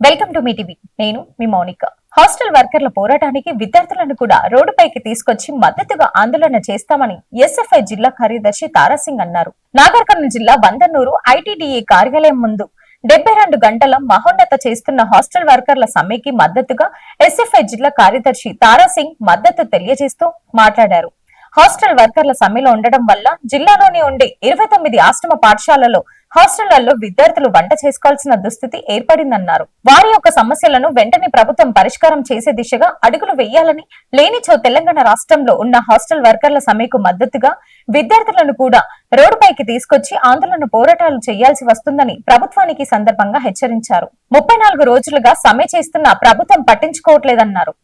Welcome to me TV. నేను మీ Mounika. Hostel వర్కర్ల పోరాటానికి విద్యార్థులను కూడా రోడ్డుపైకి తీసుకొచ్చి మద్దతుగా ఆందోళన చేస్తామని ఎస్ఎఫ్ఐ జిల్లా కార్యదర్శి తారాసింగ్ అన్నారు. నాగర్ కర్నూలు జిల్లా వందనూరు ఐటీడీఏ కార్యాలయం ముందు డెబ్బై రెండు గంటల మహోన్నత చేస్తున్న హాస్టల్ వర్కర్ల సమ్మెకి మద్దతుగా ఎస్ఎఫ్ఐ జిల్లా కార్యదర్శి తారాసింగ్ మద్దతు తెలియజేస్తూ మాట్లాడారు. హాస్టల్ వర్కర్ల సమ్మెలో ఉండడం వల్ల జిల్లాలోని ఉండే ఇరవై తొమ్మిది ఆశ్రమ పాఠశాలలో హాస్టళ్ళలో విద్యార్థులు వంట చేసుకోవాల్సిన దుస్థితి ఏర్పడిందన్నారు. వారి యొక్క సమస్యలను వెంటనే ప్రభుత్వం పరిష్కారం చేసే దిశగా అడుగులు వేయాలని లేనిచో తెలంగాణ రాష్ట్రంలో ఉన్న హాస్టల్ వర్కర్ల సమ్మెకు మద్దతుగా విద్యార్థులను కూడా రోడ్డుపైకి తీసుకొచ్చి ఆందోళన పోరాటాలు చేయాల్సి వస్తుందని ప్రభుత్వానికి సందర్భంగా హెచ్చరించారు. ముప్పై నాలుగు రోజులుగా సమ్మె చేస్తున్న ప్రభుత్వం పట్టించుకోవట్లేదన్నారు.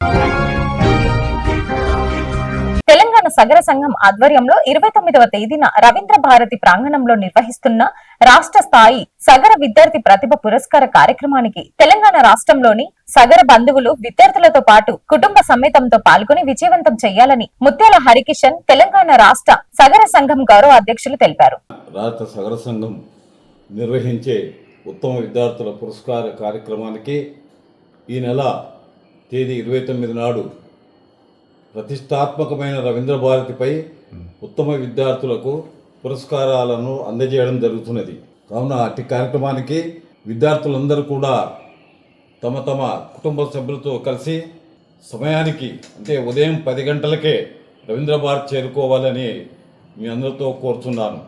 తెలంగాణ సగర సంఘం ఆధ్వర్యంలో ఇరవై తొమ్మిదవ తేదీన రవీంద్ర భారతి ప్రాంగణంలో నిర్వహిస్తున్న రాష్ట్ర స్థాయి సగర విద్యార్థి ప్రతిభ పురస్కార కార్యక్రమానికి తెలంగాణ రాష్ట్రంలోని సగర బంధువులు విద్యార్థులతో పాటు కుటుంబ సమేతంతో పాల్గొని విజయవంతం చేయాలని ముత్యాల హరికిషన్ తెలంగాణ రాష్ట్ర సగర సంఘం గౌరవ అధ్యక్షులు తెలిపారు. రాష్ట్ర సగర సంఘం నిర్వహించే ఉత్తమ విద్యార్థుల పురస్కార కార్యక్రమానికి ఈ నెల తేదీ ఇరవై తొమ్మిది నాడు ప్రతిష్టాత్మకమైన రవీంద్ర భారతిపై ఉత్తమ విద్యార్థులకు పురస్కారాలను అందజేయడం జరుగుతున్నది. కావున అట్టి కార్యక్రమానికి విద్యార్థులందరూ కూడా తమ తమ కుటుంబ సభ్యులతో కలిసి సమయానికి అంటే ఉదయం పది గంటలకే రవీంద్ర భారత్ చేరుకోవాలని మీ అందరితో కోరుతున్నాను.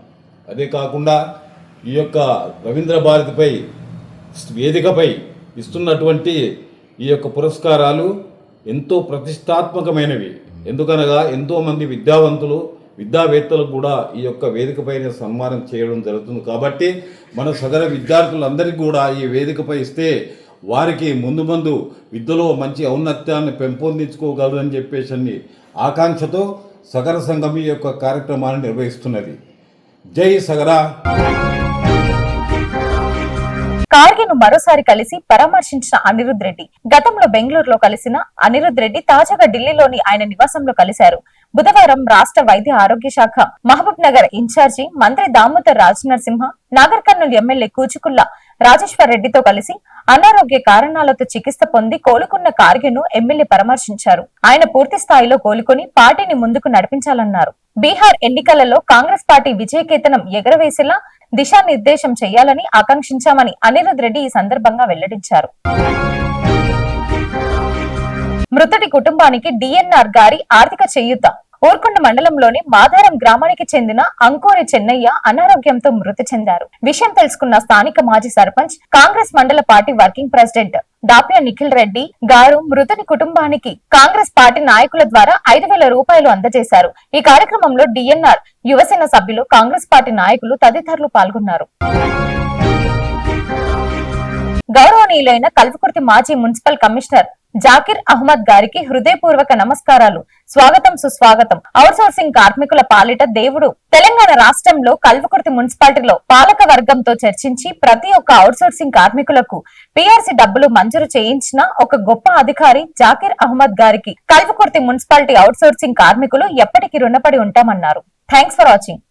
అదే కాకుండా ఈ యొక్క రవీంద్ర భారతిపై వేదికపై ఇస్తున్నటువంటి ఈ యొక్క పురస్కారాలు ఎంతో ప్రతిష్టాత్మకమైనవి. ఎందుకనగా ఎంతోమంది విద్యావంతులు విద్యావేత్తలకు కూడా ఈ యొక్క వేదికపైన సన్మానం చేయడం జరుగుతుంది. కాబట్టి మన సగర విద్యార్థులందరికీ కూడా ఈ వేదికపై ఇస్తే వారికి ముందు ముందు విద్యలో మంచి ఔన్నత్యాన్ని పెంపొందించుకోగలరని చెప్పేసి అన్ని ఆకాంక్షతో సగర సంఘం ఈ యొక్క కార్యక్రమాన్ని నిర్వహిస్తున్నది. జై సగరా! కార్గిను మరోసారి కలిసి పరామర్శించిన అనిరుద్ రెడ్డి. గతంలో బెంగళూరులో కలిసిన అనిరుద్ రెడ్డి తాజాగా ఢిల్లీలోని ఆయన నివాసంలో కలిశారు. బుధవారం రాష్ట్ర వైద్య ఆరోగ్య శాఖ మహబూబ్ నగర్ ఇన్ఛార్జి మంత్రి దామోదర్ రాజ్ నరసింహ నాగర్ కర్నూలు ఎమ్మెల్యే కూచుకుల్ల రాజేశ్వర్ రెడ్డితో కలిసి అనారోగ్య కారణాలతో చికిత్స పొంది కోలుకున్న కార్గిను ఎమ్మెల్యే పరామర్శించారు. ఆయన పూర్తి స్థాయిలో కోలుకొని పార్టీని ముందుకు నడిపించాలన్నారు. బీహార్ ఎన్నికలలో కాంగ్రెస్ పార్టీ విజయకేతనం ఎగరవేసేలా దిశానిర్దేశం చేయాలని ఆకాంక్షించామని అనిరుద్ రెడ్డి ఈ సందర్భంగా వెల్లడించారు. మృతుడి కుటుంబానికి డిఎన్ఆర్ గారి ఆర్థిక చేయూత. ఊర్కొండ మండలంలోని మాధారం గ్రామానికి చెందిన అంకోరి చెన్నయ్య అనారోగ్యంతో మృతి చెందారు. విషయం తెలుసుకున్న స్థానిక మాజీ సర్పంచ్ కాంగ్రెస్ మండల పార్టీ వర్కింగ్ ప్రెసిడెంట్ దాప్య నిఖిల్ రెడ్డి గారు మృతుని కుటుంబానికి కాంగ్రెస్ పార్టీ నాయకుల ద్వారా ఐదు వేల రూపాయలు అందజేశారు. ఈ కార్యక్రమంలో డిఎన్ఆర్ యువసేన సభ్యులు కాంగ్రెస్ పార్టీ నాయకులు తదితరులు పాల్గొన్నారు. గౌరవనీయులైన కల్వకుర్తి మాజీ మున్సిపల్ కమిషనర్ జాకిర్ అహ్మద్ గారికి హృదయపూర్వక నమస్కారాలు. స్వాగతం సుస్వాగతం. అవుట్సోర్సింగ్ కార్మికుల పాలిట దేవుడు. తెలంగాణ రాష్ట్రంలో కల్వకుర్తి మున్సిపాలిటీలో పాలక వర్గంతో చర్చించి ప్రతి ఒక్క అవుట్సోర్సింగ్ కార్మికులకు పిఆర్సీ డబ్బులు మంజూరు చేయించిన ఒక గొప్ప అధికారి జాకిర్ అహ్మద్ గారికి కల్వకుర్తి మున్సిపాలిటీ అవుట్సోర్సింగ్ కార్మికులు ఎప్పటికీ రుణపడి ఉంటామన్నారు. Thanks for watching.